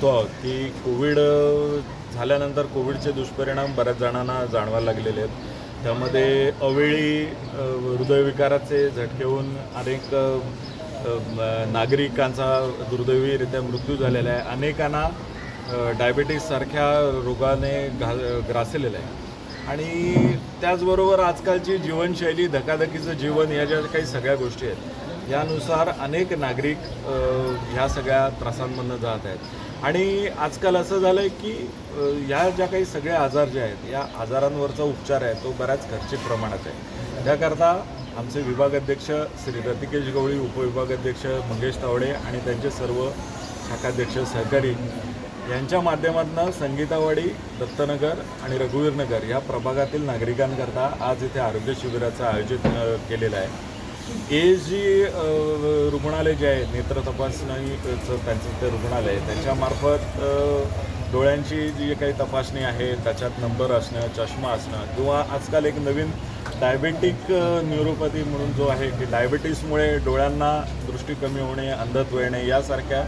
बघतो आहोत की कोविड झाल्यानंतर कोविडचे दुष्परिणाम बऱ्याच जणांना जाणवायला लागलेले आहेत. त्यामध्ये अवेळी हृदयविकाराचे झटके होऊन अनेक नागरिकांचा दुर्दैवीरित्या मृत्यू झालेला आहे. अनेकांना अ, डायबिटीससारख्या रोगाने घा ग्रासलेलं आहे. आणि त्याचबरोबर आजकालची जीवनशैली धकाधकीचं जीवन या ज्या काही सगळ्या गोष्टी आहेत यानुसार अनेक नागरिक ह्या सगळ्या त्रासांमधनं जात आहेत. आणि आजकाल असं झालं आहे की ह्या ज्या काही सगळे आजार जे आहेत या आजारांवरचा उपचार आहे तो बऱ्याच खर्चिक प्रमाणात आहे. त्याकरता आमचे विभागाध्यक्ष श्री रतिकेश गवळी उपविभागाध्यक्ष मंगेश तावडे आणि त्यांचे सर्व शाखाध्यक्ष सहकारी यांच्या माध्यमातून संगीतावाडी दत्तनगर आणि रघुवीरनगर या प्रभागातील नागरिकांकरता आज इथे आरोग्य शिबिराचं आयोजित केलेलं आहे. हे जी रुग्णालय जे आहे नेत्र तपासणीचं त्यांचं ते रुग्णालय आहे त्यांच्यामार्फत डोळ्यांची जी काही तपासणी आहे त्याच्यात नंबर असणं चष्मा असणं किंवा आजकाल एक नवीन डायबेटिक न्यूरोपॅथी म्हणून जो आहे की डायबिटीसमुळे डोळ्यांना दृष्टी कमी होणे अंधत्व येणे यासारख्या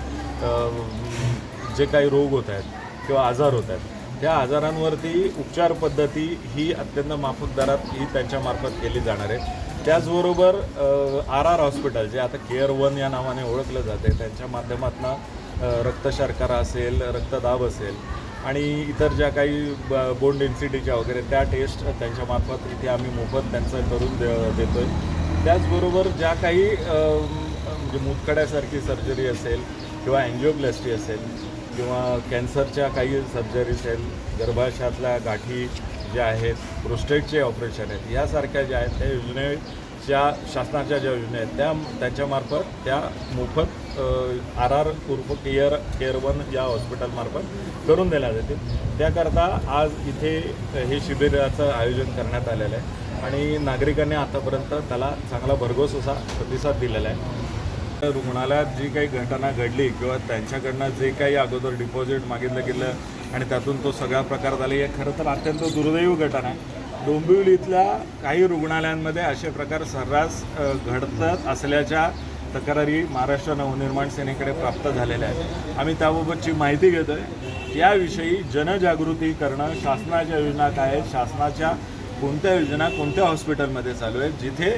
जे काही रोग होत आहेत किंवा आजार होत आहेत त्या आजारांवरती उपचार पद्धती ही अत्यंत माफक दरात ही त्यांच्यामार्फत केली जाणार आहे. त्याचबरोबर आर आर हॉस्पिटल जे आता केअर वन या नावाने ओळखलं जाते त्यांच्या माध्यमातून रक्तशर्करा असेल रक्तदाब असेल आणि इतर ज्या काही ब बोन डेन्सिटीच्या वगैरे त्या टेस्ट त्यांच्यामार्फत इथे आम्ही मोफत त्यांचं करून दे देतो आहे त्याचबरोबर ज्या काही म्हणजे मुतखड्यासारखी सर्जरी असेल किंवा अँजिओप्लॅस्टी असेल किंवा कॅन्सरच्या काही सर्जरी असेल गर्भाशयातल्या गाठी जे आहेत प्रोस्टेटचे ऑपरेशन आहेत यासारख्या ज्या आहेत त्या योजनेच्या शासनाच्या ज्या योजना आहेत त्या त्यांच्यामार्फत त्या मोफत आर आर उर्फ केअर केअर वन या हॉस्पिटलमार्फत करून देण्यात येते त्याकरता आज इथे हे शिबिराचं आयोजन करण्यात आलेलं आहे आणि नागरिकांनी आतापर्यंत त्याला चांगला भरघोस असा प्रतिसाद दिलेला आहे. रुग्णालयात जी काही घटना घडली किंवा त्यांच्याकडनं जे काही अगोदर डिपॉझिट मागितलं गेलं आणि त्यातून तो सगळा प्रकार झाला. हे खरं तर अत्यंत दुर्दैवी घटना आहे. डोंबिवलीतल्या काही रुग्णालयांमध्ये असे प्रकार सर्रास घडत असल्याच्या तक्रारी महाराष्ट्र नवनिर्माण सेनेकडे प्राप्त झालेल्या आहेत. आम्ही त्याबाबतची माहिती घेतो आहे. याविषयी जनजागृती करणं शासनाच्या योजना काय आहेत? शासनाच्या कोणत्या योजना कोणत्या हॉस्पिटलमध्ये चालू आहेत? जिथे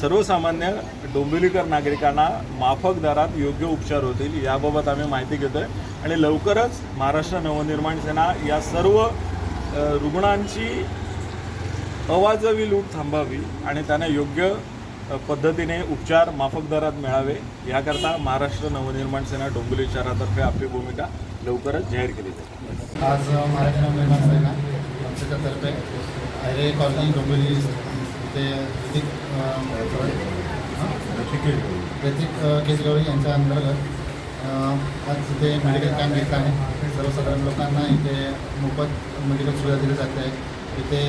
सर्वसामान्य डोंबिवलीकर नागरिकांना माफक दरात योग्य उपचार होतील याबाबत आम्ही माहिती घेतो आहे. आणि लवकरच महाराष्ट्र नवनिर्माण सेना या सर्व रुग्णांची अवाजवी लूट थांबावी आणि त्यांना योग्य पद्धतीने उपचार माफक दरात मिळावे याकरता महाराष्ट्र नवनिर्माण सेना डोंबिवली शहरातर्फे आपली भूमिका लवकरच जाहीर केली जाईल. आज महाराष्ट्र निर्माण सेना आमच्यातर्फे आयरे कॉलनी डोंबिवली इथे ऋतिक ऋतिक केजगवळी यांच्या अंतर्गत आज इथे मेडिकल कॅम्प घेतला आहे. सर्वसाधारण लोकांना इथे मोफत मेडिकल सुविधा दिली जाते. आहे इथे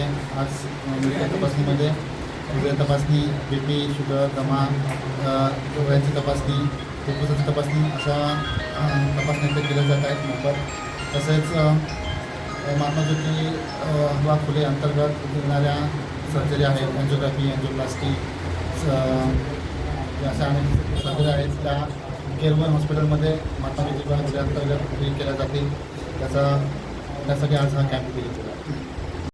आज मेडिकल तपासणीमध्ये हृदय तपासणी बी पी शुगर दमा डोळ्यांची तपासणी फुफ्फुसाची तपासणी अशा तपासण्या इथे केल्या जात आहेत मोफत. तसेच महात्मा ज्योती हवा फुले अंतर्गत येणाऱ्या सर्जरी आहेत. अँजिओग्राफी अँजिओप्लास्टी अशा अनेक सर्जरी आहेत. त्या केरवन हॉस्पिटलमध्ये माता विजयभाग अंतर्गत केल्या जातील. त्याचा त्यासाठी आज हा कॅम्प केला